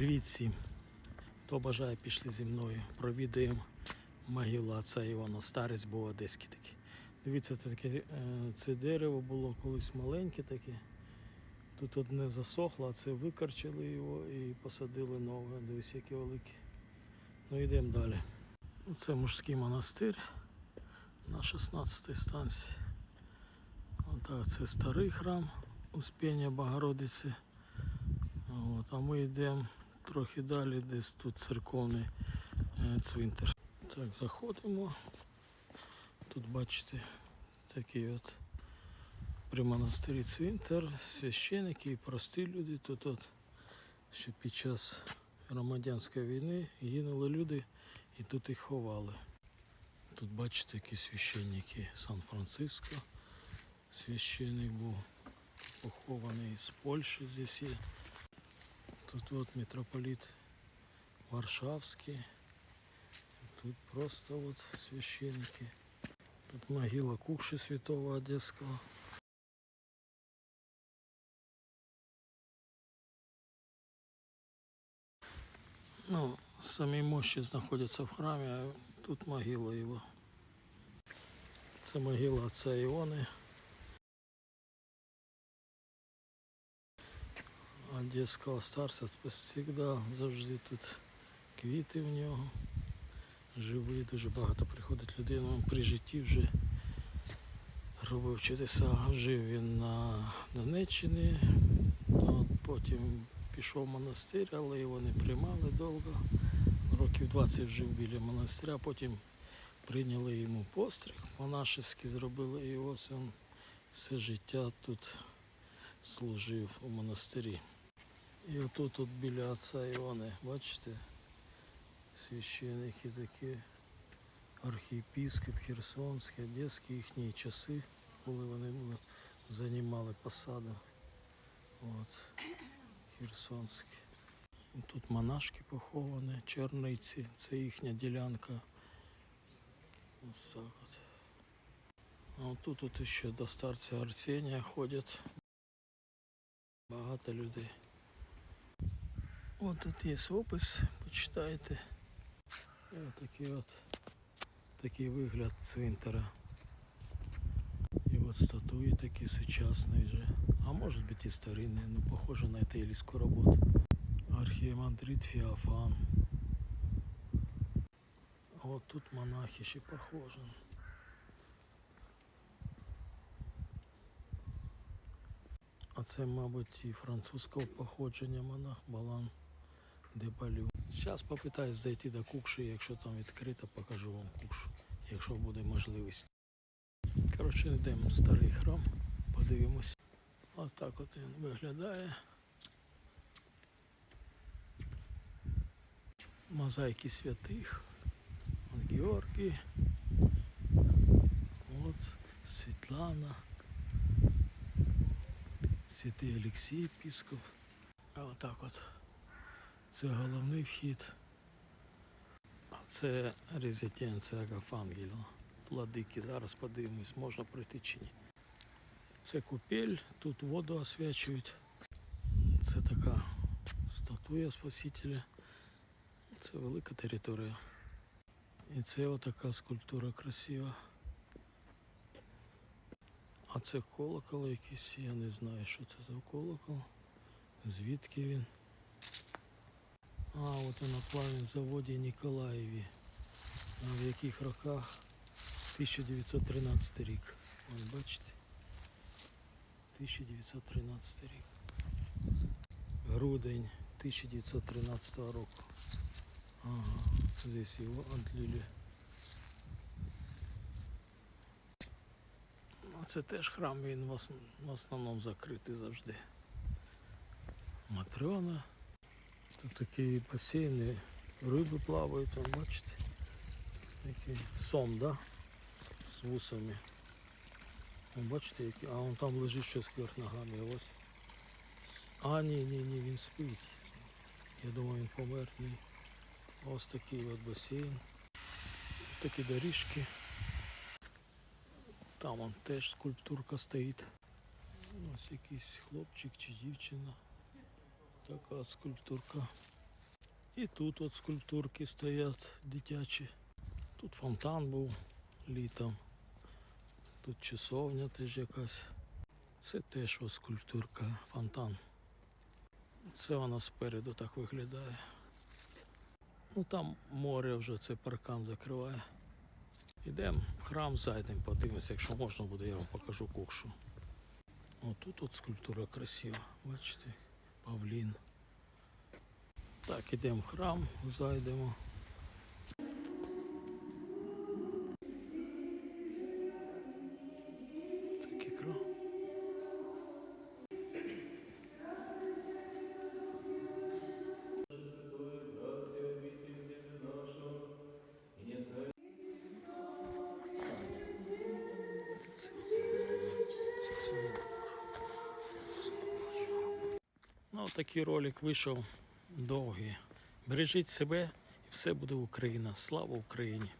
Привіт всім! Хто бажає, пішли зі мною. Провідаємо могилу отця Івана. Старець був одеський такий. Дивіться, це таке е, це дерево було колись маленьке таке. Тут одне засохло, а це викорчили його і посадили нове. Дивись, яке велике. Ну йдемо далі. Це мужський монастир на 16 станції. Отак, це старий храм Успіння Богородиці. От, а ми йдемо трохи далі, десь тут церковний е, цвинтар. Так, заходимо. Тут бачите такий от при монастирі цвинтар, священики і прості люди. Тут от ще під час громадянської війни гинули люди і тут їх ховали. Тут бачите, які священники Сан-Франциско. Священник був похований з Польщі здесь є. Тут вот митрополит Варшавский. Тут просто вот священники. Тут могила Кукши святого Одесского. Ну, самі мощі знаходяться в храмі, а тут могила його. Це могила отця Іони. Одеського старця завжди завжди тут квіти в нього. Живий, дуже багато приходить людей. Ну, при житті вже робив чудеса. Жив він на Донеччині, от потім пішов в монастир, але його не приймали довго. Років 20 жив біля монастиря, потім прийняли йому постриг, монашеський зробили і ось він все життя тут служив у монастирі. І отут тут біля отця Івани, бачите, священники такі, архієпископ Херсонський, Одеський, їхні часи, коли вони були, займали посаду. От, Херсонський. Тут монашки поховані, черниці, це їхня ділянка. Ось от. А отут тут ще до старця Арсенія ходять. Багато людей. От тут є опис, почитайте. І от такий от такий вигляд цвинтара. І от статуї такі сучасні вже. А може бути і старинні, ну похоже на італійську роботу. Архіємандрит Феофан. А от тут монахи ще похожі. А це, мабуть, і французького походження монах Балан де Балю. Зараз попитаюсь зайти до Кукши, якщо там відкрито, покажу вам Кукшу, якщо буде можливість. Коротше, йдемо в старий храм, подивимось. Ось так от він виглядає. Мозаїки святих. От Георгій. От Світлана. Святий Олексій Пісков. А отак от. Це головний вхід. А це резиденція Агафангела. Владики. Зараз подивимось, можна пройти чи ні. Це купель, тут воду освячують. Це така статуя Спасителя. Це велика територія. І це отака скульптура красива. А це колокол якийсь, я не знаю, що це за колокол. Звідки він? А, от на плавній заводі Ніколаєві. В яких роках? 1913 рік. Ось бачите? 1913 рік. Грудень 1913 року. Ага, здесь його отлили. Ну, це теж храм, він в основному закритий завжди. Матрона. Тут такі басейни, риби плавають, там, бачите. Такий сом, да? З вусами. Вон, бачите, які. А вон там лежить щось кверх ногами. Ось. А, ні, ні, ні, він спить. Я думаю, він помер. Ні. Ось такий от басейн. Такі доріжки. Там вон теж скульптурка стоїть. Ось якийсь хлопчик чи дівчина. Така скульптурка. І тут от скульптурки стоять дитячі. Тут фонтан був літом. Тут часовня теж якась. Це теж ось скульптурка, фонтан. Це вона спереду так виглядає. Ну там море вже цей паркан закриває. Йдемо в храм, зайдемо, подивимося, якщо можна буде, я вам покажу кокшу. О, тут от скульптура красива, бачите, павлін. Так, ідемо в храм, зайдемо. Ну, такий ролик вийшов довгий. Бережіть себе і все буде Україна. Слава Україні!